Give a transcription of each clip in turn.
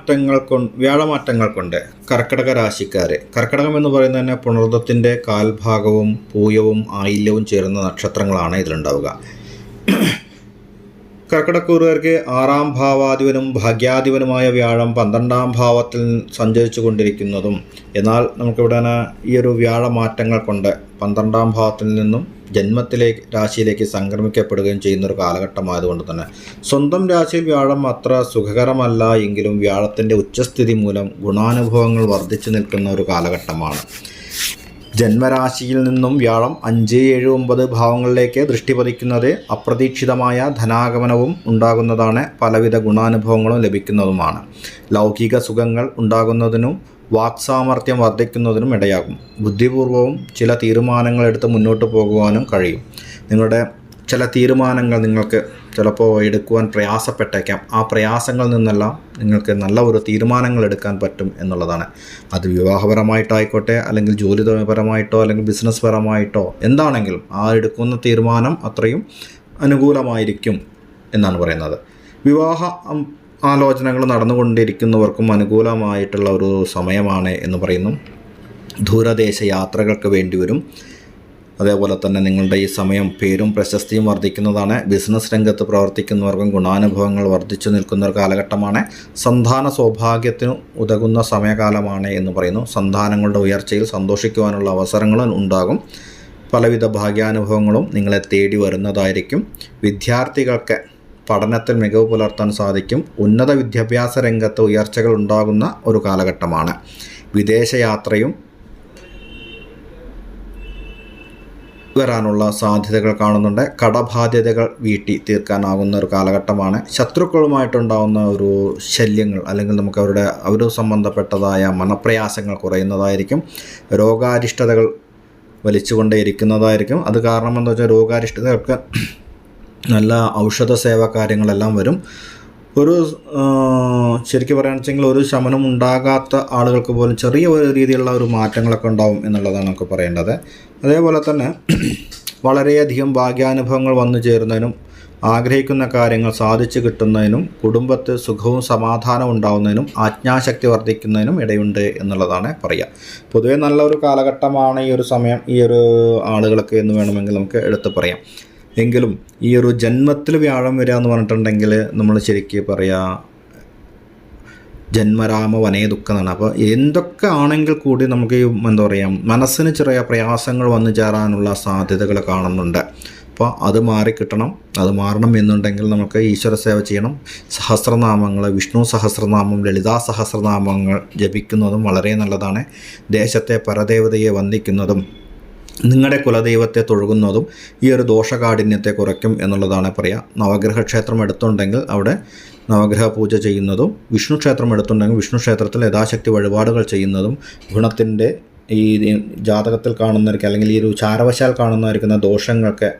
വ്യാഴമാറ്റങ്ങൾ കൊണ്ട് വ്യാഴമാറ്റങ്ങൾ കൊണ്ട് കർക്കടക രാശിക്കാരെ. കർക്കടകം എന്ന് പറയുന്നത് തന്നെ പുണർദത്തിന്റെ കാൽഭാഗവും പൂയവും ആയില്യവും ചേരുന്ന നക്ഷത്രങ്ങളാണ് ഇതിലുണ്ടാവുക. കർക്കിടക്കൂറുകാർക്ക് ആറാം ഭാവാധിപനും ഭാഗ്യാധിപനുമായ വ്യാഴം പന്ത്രണ്ടാം ഭാവത്തിൽ സഞ്ചരിച്ചു കൊണ്ടിരിക്കുന്നതും എന്നാൽ നമുക്കിവിടെ ഈ ഒരു വ്യാഴമാറ്റങ്ങൾ കൊണ്ട് പന്ത്രണ്ടാം ഭാവത്തിൽ നിന്നും ജന്മത്തിലേക്ക് രാശിയിലേക്ക് സംക്രമിക്കപ്പെടുകയും ചെയ്യുന്ന ഒരു കാലഘട്ടമായതുകൊണ്ട് തന്നെ. സ്വന്തം രാശിയിൽ വ്യാഴം അത്ര സുഖകരമല്ല എങ്കിലും വ്യാഴത്തിന്റെ ഉച്ചസ്ഥിതി മൂലം ഗുണാനുഭവങ്ങൾ വർദ്ധിച്ചു നിൽക്കുന്ന ഒരു കാലഘട്ടമാണ്. ജന്മരാശിയിൽ നിന്നും വ്യാഴം അഞ്ച് ഏഴ് ഒമ്പത് ഭാവങ്ങളിലേക്ക് ദൃഷ്ടി പതിക്കുന്നത് അപ്രതീക്ഷിതമായ ധനാഗമനവും ഉണ്ടാകുന്നതാണ്. പലവിധ ഗുണാനുഭവങ്ങളും ലഭിക്കുന്നതുമാണ്. ലൗകിക സുഖങ്ങൾ ഉണ്ടാകുന്നതിനും വാക്സാമർത്ഥ്യം വർദ്ധിക്കുന്നതിനും ഇടയാകും. ബുദ്ധിപൂർവവും ചില തീരുമാനങ്ങൾ എടുത്ത് മുന്നോട്ട് പോകുവാനും കഴിയും. നിങ്ങളുടെ ചില തീരുമാനങ്ങൾ നിങ്ങൾക്ക് ചിലപ്പോൾ എടുക്കുവാൻ പ്രയാസപ്പെട്ടേക്കാം. ആ പ്രയാസങ്ങളിൽ നിന്നെല്ലാം നിങ്ങൾക്ക് നല്ല ഒരു തീരുമാനങ്ങൾ എടുക്കാൻ പറ്റും എന്നുള്ളതാണ്. അത് വിവാഹപരമായിട്ടായിക്കോട്ടെ അല്ലെങ്കിൽ ജോലിപരമായിട്ടോ അല്ലെങ്കിൽ ബിസിനസ് പരമായിട്ടോ എന്താണെങ്കിലും ആ എടുക്കുന്ന തീരുമാനം അത്രയും അനുകൂലമായിരിക്കും എന്നാണ് പറയുന്നത്. വിവാഹ ആലോചനകൾ നടന്നുകൊണ്ടിരിക്കുന്നവർക്കും അനുകൂലമായിട്ടുള്ള ഒരു സമയമാണ് എന്ന് പറയുന്നു. ദൂരദേശ യാത്രകൾക്ക് വേണ്ടി വരും. അതേപോലെ തന്നെ നിങ്ങളുടെ ഈ സമയം പേരും പ്രശസ്തിയും വർദ്ധിക്കുന്നതാണ്. ബിസിനസ് രംഗത്ത് പ്രവർത്തിക്കുന്നവർക്കും ഗുണാനുഭവങ്ങൾ വർദ്ധിച്ചു നിൽക്കുന്ന ഒരു കാലഘട്ടമാണ്. സന്താന സൗഭാഗ്യത്തിന് ഉതകുന്ന സമയകാലമാണ് എന്ന് പറയുന്നു. സന്താനങ്ങളുടെ ഉയർച്ചയിൽ സന്തോഷിക്കുവാനുള്ള അവസരങ്ങളും ഉണ്ടാകും. പലവിധ ഭാഗ്യാനുഭവങ്ങളും നിങ്ങളെ തേടി വരുന്നതായിരിക്കും. വിദ്യാർത്ഥികൾക്ക് പഠനത്തിൽ മികവ് പുലർത്താൻ സാധിക്കും. ഉന്നത വിദ്യാഭ്യാസ രംഗത്ത് ഉയർച്ചകൾ ഉണ്ടാകുന്ന ഒരു കാലഘട്ടമാണ്. വിദേശയാത്രയും വരാനുള്ള സാധ്യതകൾ കാണുന്നുണ്ട്. കടബാധ്യതകൾ വീട്ടി തീർക്കാനാകുന്ന ഒരു കാലഘട്ടമാണ്. ശത്രുക്കളുമായിട്ടുണ്ടാകുന്ന ഒരു ശല്യങ്ങൾ അല്ലെങ്കിൽ നമുക്ക് അവരുടെ അവർ സംബന്ധപ്പെട്ടതായ മനപ്രയാസങ്ങൾ കുറയുന്നതായിരിക്കും. രോഗാരിഷ്ടതകൾ വലിച്ചുകൊണ്ടേയിരിക്കുന്നതായിരിക്കും. അത് കാരണം എന്താ വെച്ചാൽ രോഗാരിഷ്ടതകൾക്ക് നല്ല ഔഷധ സേവ കാര്യങ്ങളെല്ലാം വരും. ഒരു ശരിക്കും പറയുകയാണെന്ന് വെച്ചെങ്കിൽ ഒരു ശമനം ഉണ്ടാകാത്ത ആളുകൾക്ക് പോലും ചെറിയ ഒരു രീതിയിലുള്ള ഒരു മാറ്റങ്ങളൊക്കെ ഉണ്ടാവും എന്നുള്ളതാണ് നമുക്ക് പറയേണ്ടത്. അതേപോലെ തന്നെ വളരെയധികം ഭാഗ്യാനുഭവങ്ങൾ വന്നു ചേരുന്നതിനും ആഗ്രഹിക്കുന്ന കാര്യങ്ങൾ സാധിച്ചു കിട്ടുന്നതിനും കുടുംബത്തിൽ സുഖവും സമാധാനവും ഉണ്ടാവുന്നതിനും ആജ്ഞാശക്തി വർദ്ധിക്കുന്നതിനും ഇടയുണ്ട് എന്നുള്ളതാണ് പറയുക പൊതുവേ നല്ലൊരു കാലഘട്ടമാണ് ഈ ഒരു സമയം ഈ ഒരു ആളുകൾക്ക് എന്ന് വേണമെങ്കിൽ നമുക്ക് എടുത്ത് പറയാം. എങ്കിലും ഈ ഒരു ജന്മത്തിൽ വ്യാഴം വരിക എന്ന് പറഞ്ഞിട്ടുണ്ടെങ്കിൽ നമ്മൾ ശരിക്കും പറയാ ജന്മരാമ വനേ ദുഃഖം എന്നാണ് അപ്പോൾ എന്തൊക്കെ ആണെങ്കിൽ കൂടി നമുക്ക് എന്താ പറയുക മനസ്സിന് ചെറിയ പ്രയാസങ്ങൾ വന്നു ചേരാനുള്ള സാധ്യതകൾ കാണുന്നുണ്ട്. അപ്പോൾ അത് മാറിക്കിട്ടണം അത് മാറണം എന്നുണ്ടെങ്കിൽ നമുക്ക് ഈശ്വര സേവ ചെയ്യണം. സഹസ്രനാമങ്ങൾ വിഷ്ണു സഹസ്രനാമം ലളിതാ സഹസ്രനാമങ്ങൾ ജപിക്കുന്നതും വളരെ നല്ലതാണ്. ദേശത്തെ പരദേവതയെ വന്ദിക്കുന്നതും നിങ്ങളുടെ കുലദൈവത്തെ തൊഴുകുന്നതും ഈ ഒരു ദോഷകാഠിന്യത്തെ കുറയ്ക്കും എന്നുള്ളതാണ് പറയുക നവഗ്രഹ ക്ഷേത്രം എടുത്തുണ്ടെങ്കിൽ അവിടെ നവഗ്രഹ പൂജ ചെയ്യുന്നതും വിഷ്ണു ക്ഷേത്രം എടുത്തുണ്ടെങ്കിൽ വിഷ്ണു ക്ഷേത്രത്തിൽ യഥാശക്തി വഴിപാടുകൾ ചെയ്യുന്നതും ഗുണത്തിന്റെ ഈ ജാതകത്തിൽ കാണുന്നവർക്ക് അല്ലെങ്കിൽ ഈ ഒരു ചാരവശാൽ കാണുന്നവർക്കുന്ന ദോഷങ്ങൾക്ക്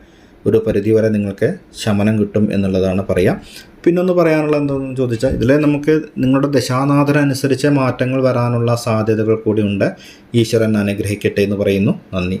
ഒരു പരിധിവരെ നിങ്ങൾക്ക് ശമനം കിട്ടും എന്നുള്ളതാണ് പറയുക പിന്നൊന്ന് പറയാനുള്ള എന്താണെന്ന് ചോദിച്ചാൽ ഇതിലെ നമുക്ക് നിങ്ങളുടെ ദശാനാഥനനുസരിച്ച് മാറ്റങ്ങൾ വരാനുള്ള സാധ്യതകൾ കൂടിയുണ്ട് ഈശ്വരൻ അനുഗ്രഹിക്കട്ടെ എന്ന് പറയുന്നു. നന്ദി.